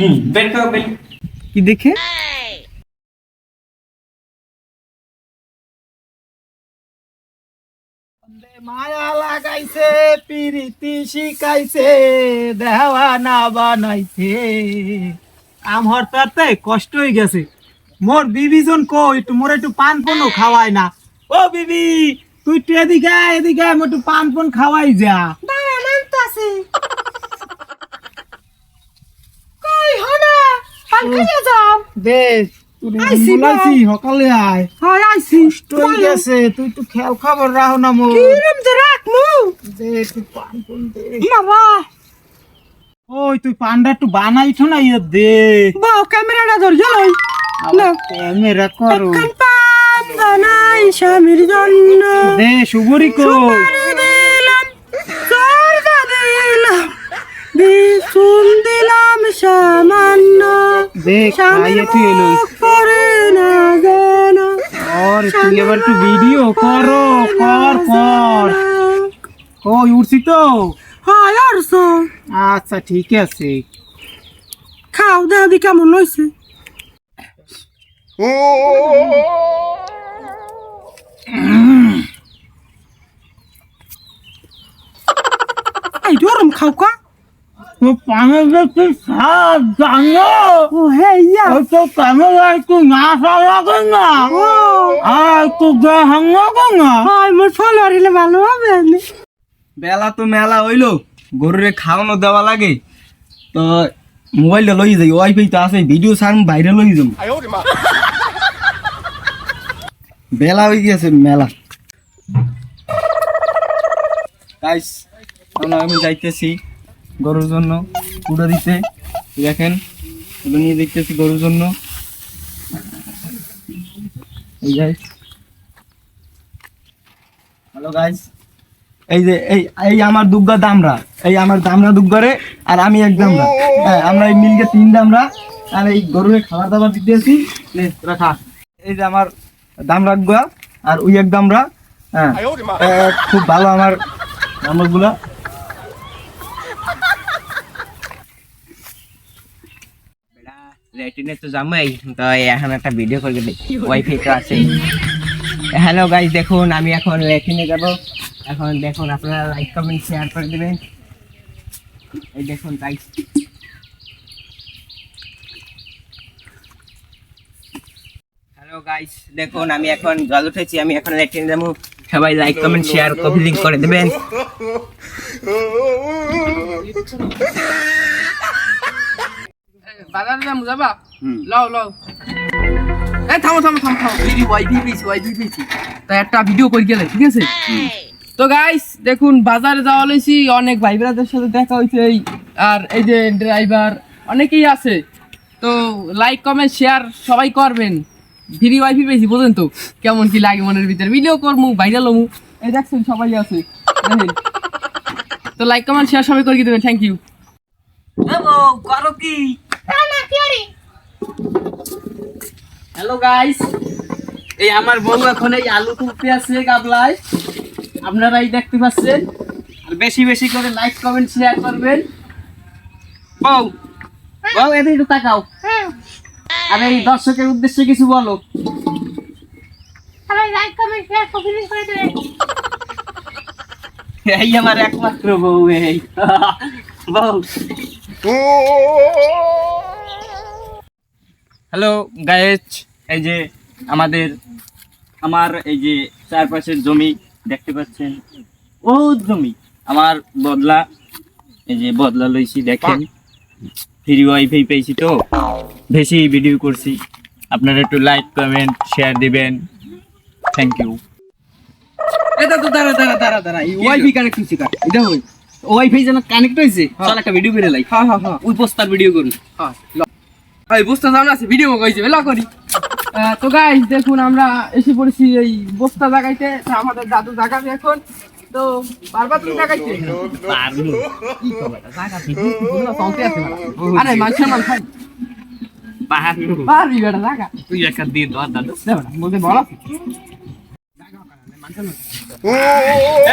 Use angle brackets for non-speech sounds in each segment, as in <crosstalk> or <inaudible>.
হুম। বের করো বের কি দেখে? মায়া লাগাইছে পিরিতি শিখাইছে দেওয়ানা বানাইছে। আমার তাতে কষ্ট হয়ে গেছে। মোর বিবিজন কো একটু মোর একটু পান পনও খাওয়াই না। ও বিবি তুই একটু এদিকে এদিকে আয়, মোর একটু পান পন খাওয়াই যা। পান খাইয়া যাও। বেশ তুই। বলাইছি সকালে আয়। হয় আইছি। তুই গেছে তুই খেয়াল খবর রাখো না মোর। কিরম যে রাখমু? দে একটু পান পন দে। বাবা। ওই তুই পান্ডা একটু বানাইছো না ইয়ে দে। ক্যামেরাটা লই। না ক্যামেরা করো। পান বানাই স্বামীর জন্য। দে সুবরি কো দিলাম সরদা দিলাম বিচুন দিলাম সামান্য দে খাইয়ে তুই এলো। মুখ পরে না যেন। আর তুই এবার একটু ভিডিও করো কর কর উঠছি তো? হয় অর্ষ আচ্ছা ঠিক আছে। খাও দাদি কেমন হয়েছে? এই খাও কা তো পানের দেখতে সাপ জানো? হে ওই তো ক্যামেরা একটু না লাগে না। ও। আর একটু দেখান লাগে না। মোর ভালো হবে। নি। বেলা তো মেলা হইল গরুরে খাওয়ানো দেওয়া লাগে। তো মোবাইলটা লই যাই ওয়াইফাই তো আছে ভিডিও সার বাইরে লই যাম বেলা হয়ে গেছে মেলা। আমি যাইতেছি। গরুর জন্য কুড়ো দিতে দেখেন, এগুলো নিয়ে দেখতেছি গরুর জন্য। এই গাইস হ্যালো গাইস এই যে, এই এই আমার দুগ্গা দামরা। এই আমার দামরা দুগ্গরে, আর আমি এক দামরা। হ্যাঁ আমরা এই মিলকে তিন দামরা। আর এই গরুরে খাবার দাবার দিতেছি। নে, তোরা খা। এই যে আমার দামরা গুয়া আর ওই এক দামরা। হ্যাঁ খুব ভালো আমার দামরগুলা রেটিনে তো জামাই তো এখন একটা ভিডিও করে ওয়াইফাই তো আছে। হ্যালো গাইস দেখুন, আমি এখন লেটিনে যাব। এখন দেখুন, আপনারা লাইক কমেন্ট শেয়ার করে দেবেন। এই দেখুন গাইস হ্যালো গাইস দেখুন, আমি এখন জল উঠেছি, আমি এখন লেটিনে যাব। সবাই like comment share copy link করে দেবেন। <laughs> বাজারে যাব? যাবা লও লও। এই থামো থামো থামো থামো। দিদি ওয়াইফি পেয়েছি ওয়াইফি পেয়েছি। তো একটা ভিডিও করে গেলে ঠিক আছে? তো গাইস দেখুন বাজারে যাওয়া লইছি অনেক ভাই ব্রাদের সাথে দেখা হয়েছে এই আর এই যে ড্রাইভার অনেকেই আছে। তো লাইক কমেন্ট শেয়ার সবাই করবেন। ফ্রি ওয়াইফি পেয়েছি বোঝেন তো? কেমন কি লাগে মনের ভিতরে। ভিডিও করমু ভাইরাল হমু। এই দেখছেন সবাই আছে। তো লাইক কমেন্ট শেয়ার সবাই করে দেবেন। থ্যাংক ইউ করো কি হ্যালো গাইস এই আমার বউ এখন এই আলু তুলতে আছে গাবলায়। আপনারাই দেখতে পাচ্ছেন। আর বেশি বেশি করে লাইক কমেন্ট শেয়ার করবেন। বউ বউ, এদিকে একটু তাকাও। আর এই দর্শকের উদ্দেশ্যে কিছু বলো। এই আমার একমাত্র বউ এই। বউ। হ্যালো গায়েজ এই যে আমাদের আমার এই যে চারপাশের জমি দেখতে পাচ্ছেন। ও জমি। আমার বদলা এই যে বদলা লইছি দেখেন। ফ্রি ওয়াইফাই পেয়েছি তো। বেশি ভিডিও করছি। আপনারা একটু লাইক কমেন্ট শেয়ার দিবেন। থ্যাংক ইউ এটা তো দাঁড়া দাঁড়া দাঁড়া দাঁড়া। ওয়াইফাই কানেক্ট কার? এটা হই ওয়াইফাই যেন কানেক্ট হয়েছে চল একটা ভিডিও করে লাই হ্যাঁ হ্যাঁ হ্যাঁ। ওই পোস্টার ভিডিও করুন। হ্যাঁ এই বস্তা সামনে আছে ভিডিও কইছে বেলা করি। তো গাইস দেখুন আমরা এসে পড়েছি এই বস্তা জাগাইতে। আমাদের দাদু জাগাবে এখন। তো বারবার জাগাইছে। আরে মানুষের মান পারবি বেটা জাগা। তুই একটা দিয়ে ধর দাদু বলতে বড়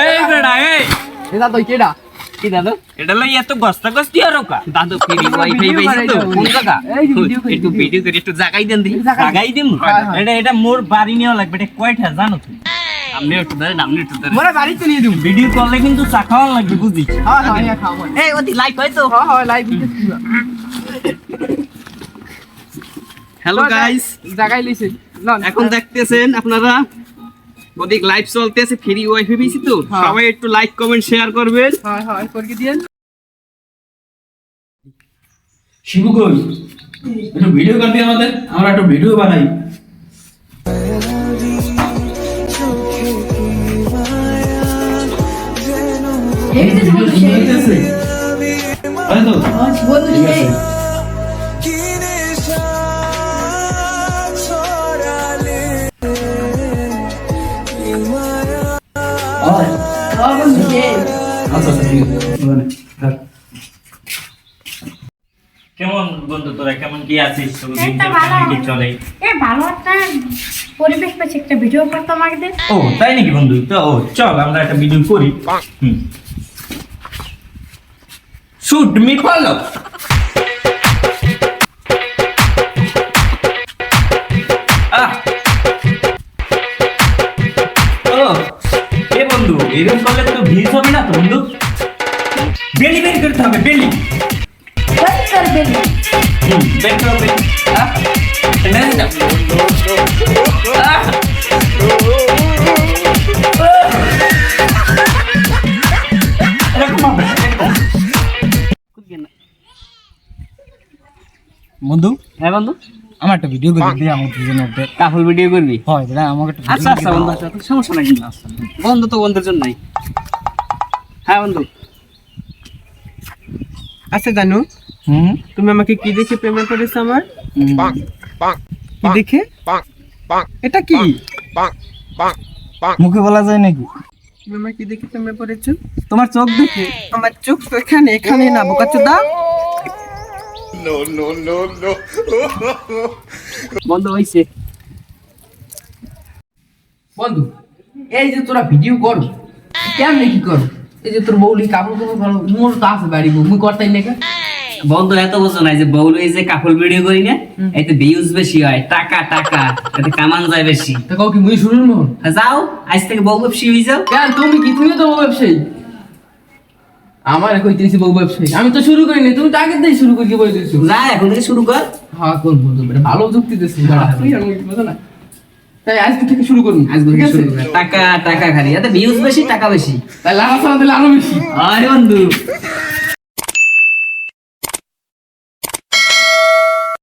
এই। বেড়া এই এটা তো কেডা? কি দাদু? এটা লই এত গস্তা গস্তি আর কা দাদু <laughs> ফ্রি ওয়াইফাই video তো? কোন জায়গা? এই যে video করি, একটু ভিডিও করে একটু জাগাই দেন দি। লাগাই দিম। এটা এটা মোর বাড়ি নেওয়া লাগবে। এটা কয়টা জানো তুমি? আপনি একটু ধরেন আপনি একটু ধরেন মোরা বাড়িতে নিয়ে দিব। ভিডিও করলে কিন্তু চা লাগবে বুঝিস? হ্যাঁ হ্যাঁ ইয়া খাও এই ওদি লাইক হয় তো? হ্যাঁ হ্যাঁ লাইভ হ্যালো গাইস জায়গায় লিছে এখন দেখতেছেন আপনারা ওদিক লাইভ চলতেছে ফ্রি ওয়াইফাই পেয়েছি তো। হ্যাঁ। সবাই একটু লাইক কমেন্ট শেয়ার করবেন হ্যাঁ হ্যাঁ করকে দিয়েন। শিবু কই একটু ভিডিও করবি আমাদের? আমরা একটু ভিডিও বানাই। তাই তো ঠিক কেমন বন্ধু তোরা? কেমন কি আছিস? চলে? এ ভালো একটা পরিবেশ পাচ্ছি একটা ভিডিও করতাম আগে দিন ও তাই নাকি বন্ধু? তো ও চল আমরা একটা ভিডিও করি। শুট মি ফলো এ বন্ধু এরকম করলে তো ভিড় হবে না তো বন্ধু? বেলি বেলি করতে হবে বেলি। করবে হুম বের করো আহ। বন্ধু? হ্যাঁ বন্ধু? আমার একটা ভিডিও করে দিই আমার দুজনের একটা কাফল ভিডিও করবি? হয় দাদা আমাকে একটা আচ্ছা আচ্ছা বন্ধু আচ্ছা আচ্ছা, সমস্যা নাই কিন্তু বন্ধু তো বন্ধুর জন্য নাই হ্যাঁ বন্ধু? আচ্ছা জানু তুমি আমাকে কি দেখে প্রেমে করেছ আমার? কি দেখে? এটা কি? মুখে বলা যায় নাকি? তুমি আমার কি দেখে প্রেমে পড়েছো? তোমার চোখ দেখে। আমার চোখ তো এখানে এখানে না বোকাচোদা। বন্ধু হইছে। বন্ধু এই যে তোরা ভিডিও করো কেমনে কি করো? এই যে তোর কাপড় কাপড় ভালো মোর তো আছে বাড়ি বউ মুই করতাই? বন্ধু এত বুঝো নাই যে বউল এই যে কাপড় ভিডিও করি না এতে ভিউজ বেশি হয় টাকা টাকা এতে কামান যায় বেশি। তা কাউ কি মুই শুনুন মোহন হ্যাঁ, যাও আজ থেকে বউ ব্যবসী হয়ে যাও। কেন তুমি কি তুমিও তো বউ ব্যবসায়ী? আমার কইতেছি বউ ব্যবসায়ী। আমি তো শুরু করিনি তুমি তো আগের দিয়ে শুরু করে বলে দিয়েছ। যা এখন থেকে শুরু কর। হ্যাঁ করব ভালো যুক্তি আর মুই না। তাই আজকে থেকে শুরু করুন আজকে থেকে শুরু করুন। টাকা টাকা খালি। এতে ভিউজ বেশি টাকা বেশি। তাই লাভ দিলে আরও বেশি। আরে বন্ধু।